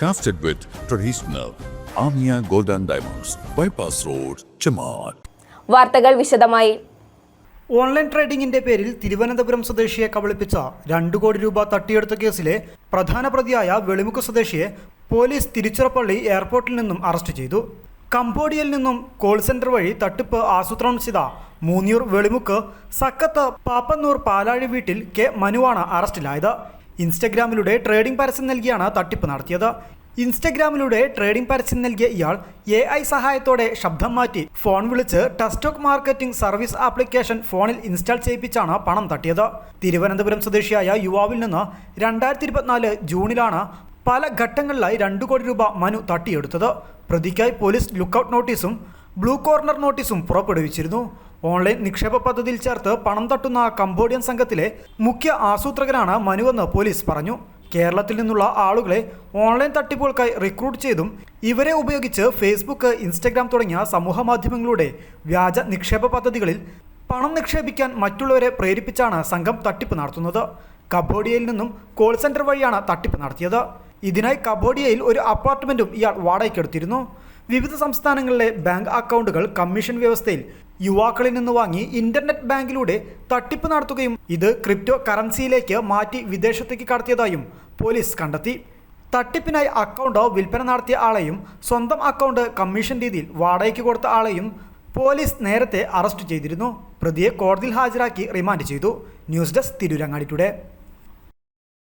Crafted with traditional Amia Gold and Diamonds, Bypass Road, Chamar. വാർത്തകൾ വിശദമായി. Online ട്രേഡിംഗിന്റെ പേരിൽ തിരുവനന്തപുരം സ്വദേശിയെ കബളിപ്പിച്ച രണ്ടു കോടി രൂപ തട്ടിയെടുത്ത കേസിലെ പ്രധാന പ്രതിയായ വെളിമുക്ക് സ്വദേശിയെ പോലീസ് തിരുച്ചിറപ്പള്ളി എയർപോർട്ടിൽ നിന്നും അറസ്റ്റ് ചെയ്തു. കംബോഡിയയിൽ നിന്നും കോൾ സെന്റർ വഴി തട്ടിപ്പ് ആസൂത്രണം ചെയ്ത മൂന്നിയൂർ വെളിമുക്ക് സക്കത്ത് പാപ്പന്നൂർ പാലാഴി വീട്ടിൽ കെ മനുവാണ് അറസ്റ്റിലായത്. ഇൻസ്റ്റഗ്രാമിലൂടെ ട്രേഡിംഗ് പരസ്യം നൽകിയാണ് തട്ടിപ്പ് നടത്തിയത്. ഇൻസ്റ്റഗ്രാമിലൂടെ ട്രേഡിംഗ് പരസ്യം നൽകിയ ഇയാൾ എ ഐ സഹായത്തോടെ ശബ്ദം മാറ്റി. ഫോൺ വിളിച്ച് ടെസ്റ്റോക്ക് മാർക്കറ്റിംഗ് സർവീസ് ആപ്ലിക്കേഷൻ ഫോണിൽ ഇൻസ്റ്റാൾ ചെയ്യിപ്പിച്ചാണ് പണം തട്ടിയത്. തിരുവനന്തപുരം സ്വദേശിയായ യുവാവിൽ നിന്ന് രണ്ടായിരത്തി ഇരുപത്തിനാല് ജൂണിലാണ് പല ഘട്ടങ്ങളിലായി രണ്ടു കോടി രൂപ മനു തട്ടിയെടുത്തത്. പ്രതിക്കായി പോലീസ് ലുക്കൌട്ട് നോട്ടീസും ബ്ലൂ കോർണർ നോട്ടീസും പുറപ്പെടുവിച്ചിരുന്നു. ഓൺലൈൻ നിക്ഷേപ പദ്ധതിയിൽ ചേർത്ത് പണം തട്ടുന്ന കംബോഡിയൻ സംഘത്തിലെ മുഖ്യ ആസൂത്രകനാണ് മനുവെന്ന് പോലീസ് പറഞ്ഞു. കേരളത്തിൽ നിന്നുള്ള ആളുകളെ ഓൺലൈൻ തട്ടിപ്പുകൾക്കായി റിക്രൂട്ട് ചെയ്തും ഇവരെ ഉപയോഗിച്ച് ഫേസ്ബുക്ക് ഇൻസ്റ്റഗ്രാം തുടങ്ങിയ സമൂഹ മാധ്യമങ്ങളുടെ വ്യാജ നിക്ഷേപ പദ്ധതികളിൽ പണം നിക്ഷേപിക്കാൻ മറ്റുള്ളവരെ പ്രേരിപ്പിച്ചാണ് സംഘം തട്ടിപ്പ് നടത്തുന്നത്. കബോഡിയയിൽ നിന്നും കോൾ സെന്റർ വഴിയാണ് തട്ടിപ്പ് നടത്തിയത്. ഇതിനായി കബോഡിയയിൽ ഒരു അപ്പാർട്ട്മെന്റും ഇയാൾ വാടകയ്ക്കെടുത്തിരുന്നു. വിവിധ സംസ്ഥാനങ്ങളിലെ ബാങ്ക് അക്കൗണ്ടുകൾ കമ്മീഷൻ വ്യവസ്ഥയിൽ യുവാക്കളിൽ നിന്ന് വാങ്ങി ഇന്റർനെറ്റ് ബാങ്കിലൂടെ തട്ടിപ്പ് നടത്തുകയും ഇത് ക്രിപ്റ്റോ കറൻസിയിലേക്ക് മാറ്റി വിദേശത്തേക്ക് കടത്തിയതായും പോലീസ് കണ്ടെത്തി. തട്ടിപ്പിനായി അക്കൗണ്ടോ വിൽപ്പന നടത്തിയ ആളെയും സ്വന്തം അക്കൗണ്ട് കമ്മീഷൻ രീതിയിൽ വാടകയ്ക്ക് കൊടുത്ത ആളെയും പോലീസ് നേരത്തെ അറസ്റ്റ് ചെയ്തിരുന്നു. പ്രതിയെ കോടതിയിൽ ഹാജരാക്കി റിമാൻഡ് ചെയ്തു. News desk Tirurangadi today